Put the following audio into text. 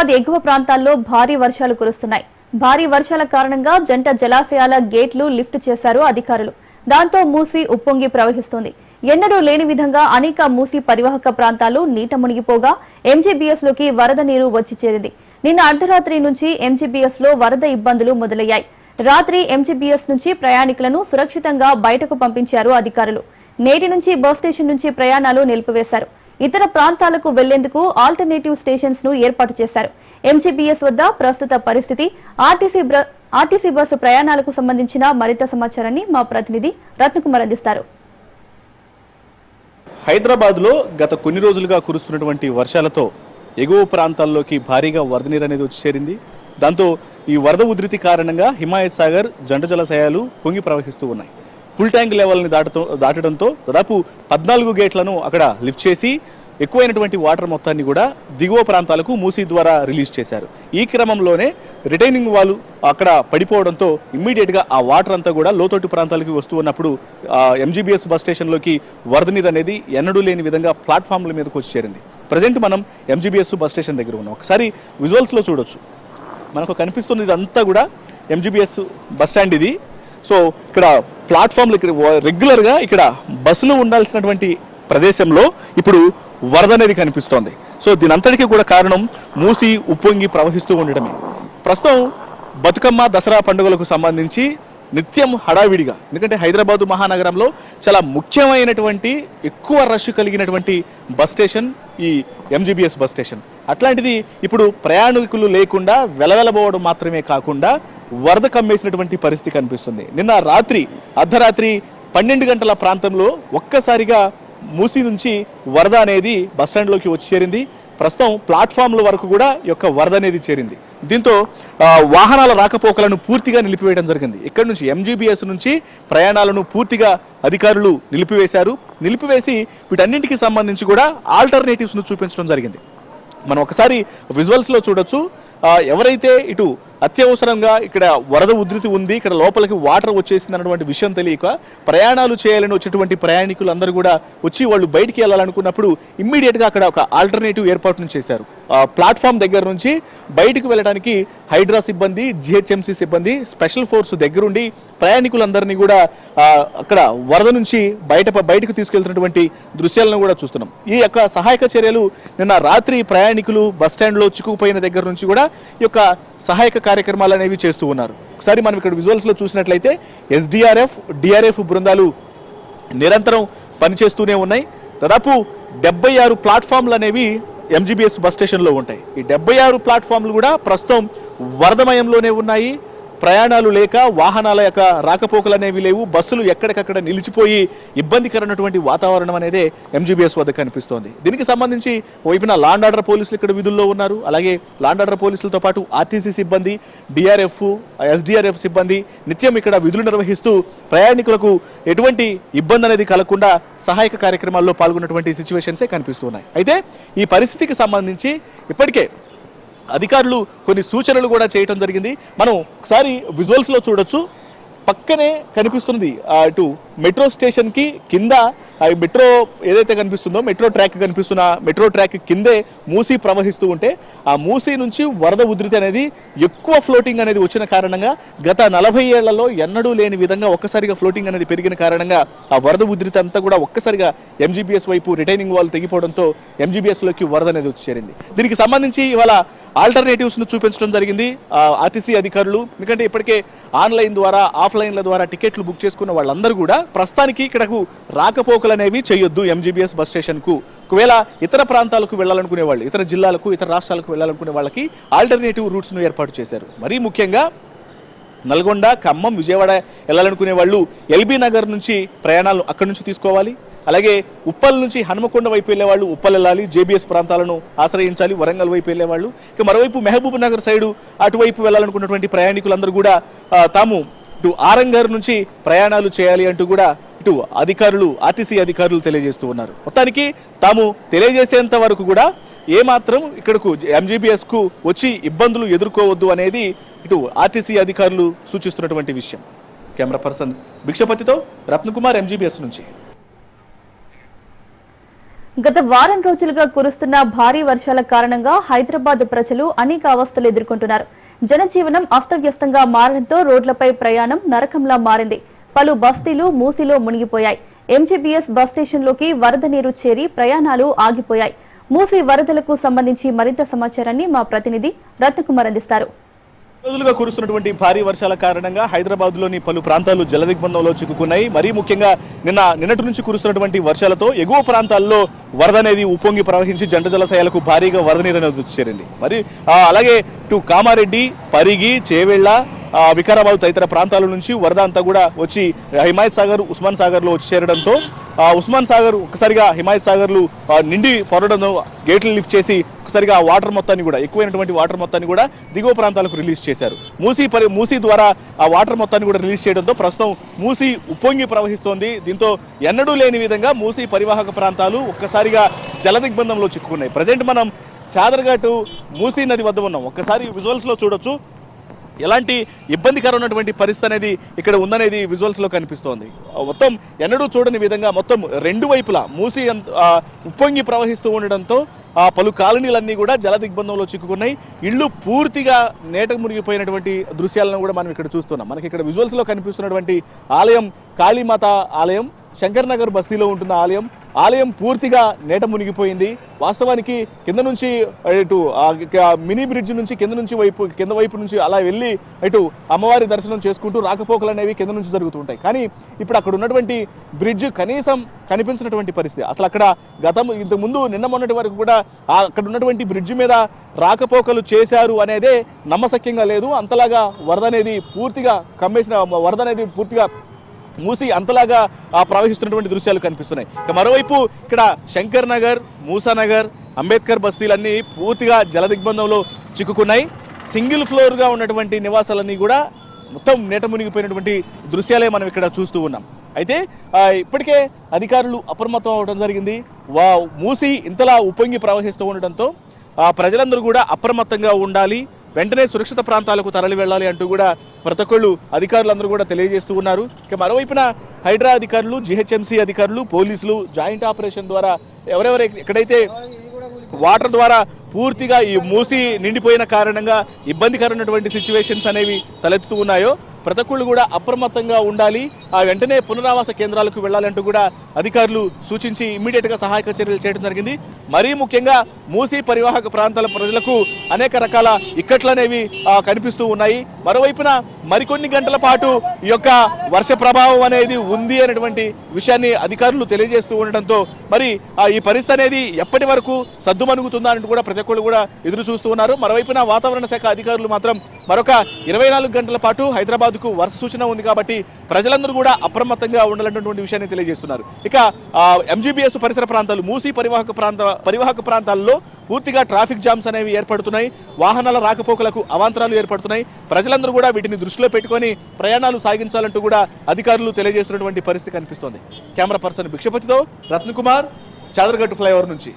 హైదరాబాద్ ఎగువ ప్రాంతాల్లో భారీ వర్షాలు కురుస్తున్నాయి. భారీ వర్షాల కారణంగా జంట జలాశయాల గేట్లు లిఫ్ట్ చేశారు అధికారులు. దాంతో మూసి ఉప్పొంగి ప్రవహిస్తోంది. ఎన్నడూ లేని విధంగా అనేక మూసి పరివాహక ప్రాంతాలు నీట మునిగిపోగా ఎంజీబీఎస్లోకి వరద నీరు వచ్చి చేరింది. నిన్న అర్ధరాత్రి నుంచి ఎంజీబీఎస్లో వరద ఇబ్బందులు మొదలయ్యాయి. రాత్రి ఎంజీబీఎస్ నుంచి ప్రయాణికులను సురక్షితంగా బయటకు పంపించారు అధికారులు. నేటి నుంచి బస్ స్టేషన్ నుంచి ప్రయాణాలు నిలిపివేశారు. ఇతర ప్రాంతాలకు వెళ్ళేందుకు ఆల్టర్నేటివ్ స్టేషన్స్ను ఏర్పాటు చేశారు. ఎంజీబీఎస్ వద్ద ప్రస్తుత పరిస్థితి ఆర్టీసీ ఆర్టీసీ బస్సు ప్రయాణాలకు సంబంధించిన మరింత సమాచారాన్ని మా ప్రతినిధి రత్నకుమార్ అందిస్తారు. హైదరాబాద్లో గత కొన్ని రోజులుగా కురుస్తున్నటువంటి వర్షాలతో ఎగువ ప్రాంతాల్లోకి భారీగా వరద నీరు అనేది వచ్చి చేరింది. దాంతో ఈ వరద ఉధృతి కారణంగా హిమాయత్ సాగర్ జంట జలాశయాలు పొంగి ప్రవహిస్తూ ఉన్నాయి. ఫుల్ ట్యాంక్ లెవెల్ని దాటతో దాటడంతో దాదాపు పద్నాలుగు గేట్లను అక్కడ లిఫ్ట్ చేసి ఎక్కువైనటువంటి వాటర్ మొత్తాన్ని కూడా దిగువ ప్రాంతాలకు మూసీ ద్వారా రిలీజ్ చేశారు. ఈ క్రమంలోనే రిటైనింగ్ వాళ్ళు అక్కడ పడిపోవడంతో ఇమ్మీడియట్గా ఆ వాటర్ అంతా కూడా లోతట్టు ప్రాంతాలకి వస్తూ ఉన్నప్పుడు ఎంజీబీఎస్ బస్ స్టేషన్లోకి వరద నీరు అనేది ఎన్నడూ లేని విధంగా ప్లాట్ఫామ్ల మీదకి వచ్చి చేరింది. ప్రజెంట్ మనం ఎంజీబీఎస్ బస్ స్టేషన్ దగ్గర ఉన్నాం. ఒకసారి విజువల్స్లో చూడొచ్చు. మనకు కనిపిస్తుంది అంతా కూడా ఎంజీబీఎస్ బస్ స్టాండ్ ఇది. సో ఇక్కడ ప్లాట్ఫామ్లు ఇక్కడ రెగ్యులర్గా ఇక్కడ బస్సులు ఉండాల్సినటువంటి ప్రదేశంలో ఇప్పుడు వరద అనేది కనిపిస్తోంది. సో దీనంతటికీ కూడా కారణం మూసి ఉప్పొంగి ప్రవహిస్తూ ఉండడమే ప్రస్తుతం బతుకమ్మ దసరా పండుగలకు సంబంధించి నిత్యం హడావిడిగా. ఎందుకంటే హైదరాబాదు మహానగరంలో చాలా ముఖ్యమైనటువంటి ఎక్కువ రష్ కలిగినటువంటి బస్ స్టేషన్ ఈ ఎంజీబీఎస్ బస్ స్టేషన్. అట్లాంటిది ఇప్పుడు ప్రయాణికులు లేకుండా వెలవెలబోవడం మాత్రమే కాకుండా వరద కమ్మేసినటువంటి పరిస్థితి కనిపిస్తుంది. నిన్న రాత్రి అర్ధరాత్రి పన్నెండు గంటల ప్రాంతంలో ఒక్కసారిగా మూసి నుంచి వరద అనేది బస్టాండ్లోకి వచ్చి చేరింది. ప్రస్తుతం ప్లాట్ఫామ్ల వరకు కూడా యొక్క వరద అనేది చేరింది. దీంతో వాహనాల రాకపోకలను పూర్తిగా నిలిపివేయడం జరిగింది. ఇక్కడ నుంచి ఎంజీబీఎస్ నుంచి ప్రయాణాలను పూర్తిగా అధికారులు నిలిపివేశారు. నిలిపివేసి వీటన్నింటికి సంబంధించి కూడా ఆల్టర్నేటివ్స్ను చూపించడం జరిగింది. మనం ఒకసారి విజువల్స్లో చూడొచ్చు. ఎవరైతే ఇటు అత్యవసరంగా ఇక్కడ వరద ఉధృతి ఉంది ఇక్కడ లోపలికి వాటర్ వచ్చేసింది అన్నటువంటి విషయం తెలియక ప్రయాణాలు చేయాలని వచ్చేటువంటి ప్రయాణికులు అందరూ కూడా వచ్చి వాళ్ళు బయటికి వెళ్ళాలనుకున్నప్పుడు ఇమ్మీడియట్గా అక్కడ ఒక ఆల్టర్నేటివ్ ఏర్పాటును చేశారు. ప్లాట్ఫామ్ దగ్గర నుంచి బయటకు వెళ్ళడానికి హైడ్రా సిబ్బంది జిహెచ్ఎంసీ సిబ్బంది స్పెషల్ ఫోర్స్ దగ్గరుండి ప్రయాణికులందరినీ కూడా అక్కడ వరద నుంచి బయట బయటకు తీసుకెళ్తున్నటువంటి దృశ్యాలను కూడా చూస్తున్నాం. ఈ యొక్క సహాయక చర్యలు నిన్న రాత్రి ప్రయాణికులు బస్ చిక్కుకుపోయిన దగ్గర నుంచి కూడా ఈ యొక్క సహాయక కార్యక్రమాలు అనేవి చేస్తూ ఉన్నారు. ఒకసారి మనం ఇక్కడ విజువల్స్లో చూసినట్లయితే ఎస్డిఆర్ఎఫ్ డిఆర్ఎఫ్ బృందాలు నిరంతరం పనిచేస్తూనే ఉన్నాయి. దాదాపు డెబ్బై ఆరు ప్లాట్ఫామ్లు అనేవి ఎంజీబీఎస్ బస్ స్టేషన్లో ఉంటాయి. ఈ డెబ్బై ఆరు ప్లాట్ఫామ్లు కూడా ప్రస్తుతం వరదమయంలోనే ఉన్నాయి. ప్రయాణాలు లేక వాహనాల యొక్క రాకపోకలు అనేవి లేవు. బస్సులు ఎక్కడికక్కడ నిలిచిపోయి ఇబ్బందికరమైనటువంటి వాతావరణం అనేది ఎంజీబీఎస్ వద్ద కనిపిస్తోంది. దీనికి సంబంధించి వైపున లాండ్ ఆర్డర్ పోలీసులు ఇక్కడ విధుల్లో ఉన్నారు. అలాగే లాండ్ ఆర్డర్ పోలీసులతో పాటు ఆర్టీసీ సిబ్బంది డిఆర్ఎఫ్ ఎస్డిఆర్ఎఫ్ సిబ్బంది నిత్యం ఇక్కడ విధులు నిర్వహిస్తూ ప్రయాణికులకు ఎటువంటి ఇబ్బంది అనేది కలగకుండా సహాయక కార్యక్రమాల్లో పాల్గొన్నటువంటి సిచ్యువేషన్సే కనిపిస్తున్నాయి అయితే ఈ పరిస్థితికి సంబంధించి ఇప్పటికే అధికారులు కొన్ని సూచనలు కూడా చేయటం జరిగింది. మనం ఒకసారి విజువల్స్లో చూడొచ్చు. పక్కనే కనిపిస్తుంది ఇటు మెట్రో స్టేషన్కి కింద ఆ మెట్రో ఏదైతే కనిపిస్తుందో మెట్రో ట్రాక్ కనిపిస్తున్న మెట్రో ట్రాక్ కిందే మూసి ప్రవహిస్తూ ఉంటే ఆ మూసీ నుంచి వరద ఉధృతి అనేది ఎక్కువ ఫ్లోటింగ్ అనేది వచ్చిన కారణంగా గత నలభై ఏళ్ళలో ఎన్నడూ లేని విధంగా ఒక్కసారిగా ఫ్లోటింగ్ అనేది పెరిగిన కారణంగా ఆ వరద ఉధృతి అంతా కూడా ఒక్కసారిగా ఎంజీబీఎస్ వైపు రిటైనింగ్ వాళ్ళు తెగిపోవడంతో ఎంజీబీఎస్లోకి వరద అనేది వచ్చి చేరింది. దీనికి సంబంధించి ఇవాళ ఆల్టర్నేటివ్స్ను చూపించడం జరిగింది. ఆర్టీసీ అధికారులు. ఎందుకంటే ఇప్పటికే ఆన్లైన్ ద్వారా ఆఫ్లైన్ల ద్వారా టికెట్లు బుక్ చేసుకున్న వాళ్ళందరూ కూడా ప్రస్తుతానికి ఇక్కడకు రాకపోకలు అనేవి చేయొద్దు ఎంజీబీఎస్ బస్ స్టేషన్కు. ఒకవేళ ఇతర ప్రాంతాలకు వెళ్ళాలనుకునే వాళ్ళు ఇతర జిల్లాలకు ఇతర రాష్ట్రాలకు వెళ్ళాలనుకునే వాళ్ళకి ఆల్టర్నేటివ్ రూట్స్ను ఏర్పాటు చేశారు. మరీ ముఖ్యంగా నల్గొండ ఖమ్మం విజయవాడ వెళ్ళాలనుకునే వాళ్ళు ఎల్బీ నగర్ నుంచి ప్రయాణాలు అక్కడి నుంచి తీసుకోవాలి. అలాగే ఉప్పల్ నుంచి హనుమకొండ వైపు వెళ్ళేవాళ్ళు ఉప్పల్ వెళ్ళాలి జేబీఎస్ ప్రాంతాలను ఆశ్రయించాలి వరంగల్ వైపు వెళ్ళేవాళ్ళు. ఇక మరోవైపు మహబూబ్ నగర్ సైడు అటువైపు వెళ్ళాలనుకున్నటువంటి ప్రయాణికులందరూ కూడా తాము ఇటు ఆరంగర్ నుంచి ప్రయాణాలు చేయాలి అంటూ కూడా ఇటు అధికారులు ఆర్టీసీ అధికారులు తెలియజేస్తూ ఉన్నారు. మొత్తానికి తాము తెలియజేసేంత వరకు కూడా ఏమాత్రం ఇక్కడకు ఎంజీబీఎస్కు వచ్చి ఇబ్బందులు ఎదుర్కోవద్దు అనేది ఇటు ఆర్టీసీ అధికారులు సూచిస్తున్నటువంటి విషయం. కెమెరా పర్సన్ భిక్షపతితో రత్నకుమార్ ఎంజీబీఎస్ నుంచి. గత వారం రోజులుగా కురుస్తున్న భారీ వర్షాల కారణంగా హైదరాబాద్ ప్రజలు అనేక అవస్థలు ఎదుర్కొంటున్నారు. జనజీవనం అస్తవ్యస్తంగా మారడంతో రోడ్లపై ప్రయాణం నరకంలా మారింది. పలు బస్తీలు మూసిలో మునిగిపోయాయి. ఎంజీబీఎస్ బస్ స్టేషన్లోకి వరద నీరు చేరి ప్రయాణాలు ఆగిపోయాయి. మూసి వరదలకు సంబంధించి మరింత సమాచారాన్ని మా ప్రతినిధి రత్నకుమార్ అందిస్తారు. రోజులుగా కురుస్తున్నటువంటి భారీ వర్షాల కారణంగా హైదరాబాద్లోని పలు ప్రాంతాలు జలదిగ్బంధంలో చిక్కుకున్నాయి. మరీ ముఖ్యంగా నిన్న నిన్నటి నుంచి కురుస్తున్నటువంటి వర్షాలతో ఎగువ ప్రాంతాల్లో వరద అనేది ఉప్పొంగి ప్రవహించి జంట జలాశయాలకు భారీగా వరద నీరు అనేది చేరింది. మరి అలాగే టు కామారెడ్డి పరిగి చేవెళ్ళ వికారాబాద్ తదితర ప్రాంతాల నుంచి వరద అంతా కూడా వచ్చి హిమాయత్ సాగర్ ఉస్మాన్ సాగర్లో వచ్చి చేరడంతో ఉస్మాన్ సాగర్ ఒక్కసారిగా హిమాయత్ సాగర్లు నిండి పొరడంతో గేట్లు లిఫ్ట్ చేసి ఒక్కసారిగా ఆ వాటర్ మొత్తాన్ని కూడా ఎక్కువైనటువంటి వాటర్ మొత్తాన్ని కూడా దిగువ ప్రాంతాలకు రిలీజ్ చేశారు. మూసీ పరి మూసీ ద్వారా ఆ వాటర్ మొత్తాన్ని కూడా రిలీజ్ చేయడంతో ప్రస్తుతం మూసీ ఉప్పొంగి ప్రవహిస్తోంది. దీంతో ఎన్నడూ లేని విధంగా మూసీ పరివాహక ప్రాంతాలు ఒక్కసారిగా జల దిగ్బంధంలో చిక్కుకున్నాయి. ప్రజెంట్ మనం చాదరఘాటు మూసీ నది వద్ద ఉన్నాం. ఒక్కసారి విజువల్స్లో చూడొచ్చు. ఎలాంటి ఇబ్బందికరమైనటువంటి పరిస్థితి అనేది ఇక్కడ ఉందనేది విజువల్స్లో కనిపిస్తోంది. మొత్తం ఎన్నడూ చూడని విధంగా మొత్తం రెండు వైపులా మూసి ఉప్పొంగి ప్రవహిస్తూ ఉండడంతో ఆ పలు కాలనీలన్నీ కూడా జల దిగ్బంధంలో చిక్కుకున్నాయి. ఇళ్ళు పూర్తిగా నేట మునిగిపోయినటువంటి దృశ్యాలను కూడా మనం ఇక్కడ చూస్తున్నాం. మనకి ఇక్కడ విజువల్స్లో కనిపిస్తున్నటువంటి ఆలయం కాళీమాత ఆలయం శంకర్ నగర్ బస్తీలో ఉంటున్న ఆలయం ఆలయం పూర్తిగా నేట మునిగిపోయింది. వాస్తవానికి కింద నుంచి ఇటు ఆ మినీ బ్రిడ్జ్ నుంచి కింద నుంచి వైపు కింద వైపు నుంచి అలా వెళ్ళి ఇటు అమ్మవారి దర్శనం చేసుకుంటూ రాకపోకలు అనేవి కింద నుంచి జరుగుతూ ఉంటాయి. కానీ ఇప్పుడు అక్కడ ఉన్నటువంటి బ్రిడ్జ్ కనీసం కనిపించినటువంటి పరిస్థితి. అసలు అక్కడ గతం ఇంతకుముందు నిన్న మొన్నటి వరకు కూడా అక్కడ ఉన్నటువంటి బ్రిడ్జ్ మీద రాకపోకలు చేశారు అనేదే నమ్మశక్యంగా లేదు. అంతలాగా వరద అనేది పూర్తిగా కమ్మేసిన వరద అనేది పూర్తిగా మూసి అంతలాగా ప్రవహిస్తున్నటువంటి దృశ్యాలు కనిపిస్తున్నాయి. ఇక మరోవైపు ఇక్కడ శంకర్ నగర్ మూసానగర్ అంబేద్కర్ బస్తీలన్నీ పూర్తిగా జల దిగ్బంధంలో చిక్కుకున్నాయి. సింగిల్ ఫ్లోర్గా ఉన్నటువంటి నివాసాలన్నీ కూడా మొత్తం నేట మునిగిపోయినటువంటి దృశ్యాలే మనం ఇక్కడ చూస్తూ ఉన్నాం. అయితే ఇప్పటికే అధికారులు అప్రమత్తం అవడం జరిగింది. వా మూసి ఇంతలా ఉప్పొంగి ప్రవహిస్తూ ఉండడంతో ఆ, ప్రజలందరూ కూడా అప్రమత్తంగా ఉండాలి. వెంటనే సురక్షిత ప్రాంతాలకు తరలి వెళ్ళాలి అంటూ కూడా ప్రతి ఒక్కళ్ళు అధికారులందరూ కూడా తెలియజేస్తూ ఉన్నారు. ఇక మరోవైపున హైడ్రా అధికారులు జిహెచ్ఎంసీ అధికారులు పోలీసులు జాయింట్ ఆపరేషన్ ద్వారా ఎవరెవరు ఎక్కడైతే వాటర్ ద్వారా పూర్తిగా ఈ మూసి నిండిపోయిన కారణంగా ఇబ్బందికరమైనటువంటి సిచ్యువేషన్స్ అనేవి తలెత్తుతూ ఉన్నాయో ప్రతి ఒక్కళ్ళు కూడా అప్రమత్తంగా ఉండాలి. ఆ వెంటనే పునరావాస కేంద్రాలకు వెళ్ళాలంటూ కూడా అధికారులు సూచించి ఇమ్మీడియట్గా సహాయక చర్యలు చేయడం జరిగింది. మరీ ముఖ్యంగా మూసీ పరివాహక ప్రాంతాల ప్రజలకు అనేక రకాల ఇక్కట్లు అనేవి కనిపిస్తూ ఉన్నాయి. మరోవైపున మరికొన్ని గంటల పాటు ఈ యొక్క వర్ష ప్రభావం అనేది ఉంది అనేటువంటి విషయాన్ని అధికారులు తెలియజేస్తూ ఉండడంతో మరి ఆ, ఈ పరిస్థితి అనేది ఎప్పటి వరకు సద్దుమణుగుతుందా అని కూడా ప్రతి ఒక్కళ్ళు కూడా ఎదురు చూస్తూ ఉన్నారు. మరోవైపున వాతావరణ శాఖ అధికారులు మాత్రం మరొక ఇరవై నాలుగు గంటల పాటు హైదరాబాద్ హైదరాబాద్కు వర్ష సూచన ఉంది కాబట్టి ప్రజలందరూ కూడా అప్రమత్తంగా ఉండాలన్నటువంటి విషయాన్ని తెలియజేస్తున్నారు. ఇక ఎంజీబీఎస్ పరిసర ప్రాంతాలు మూసీ పరివాహక ప్రాంత పరివాహక ప్రాంతాల్లో పూర్తిగా ట్రాఫిక్ జామ్స్ అనేవి ఏర్పడుతున్నాయి. వాహనాల రాకపోకలకు అవాంతరాలు ఏర్పడుతున్నాయి. ప్రజలందరూ కూడా వీటిని దృష్టిలో పెట్టుకొని ప్రయాణాలు సాగించాలంటూ కూడా అధికారులు తెలియజేస్తున్నటువంటి పరిస్థితి కనిపిస్తోంది. కెమెరా పర్సన్ భిక్షపతితో రత్నకుమార్ చాదరగట్టు ఫ్లైఓవర్ నుంచి.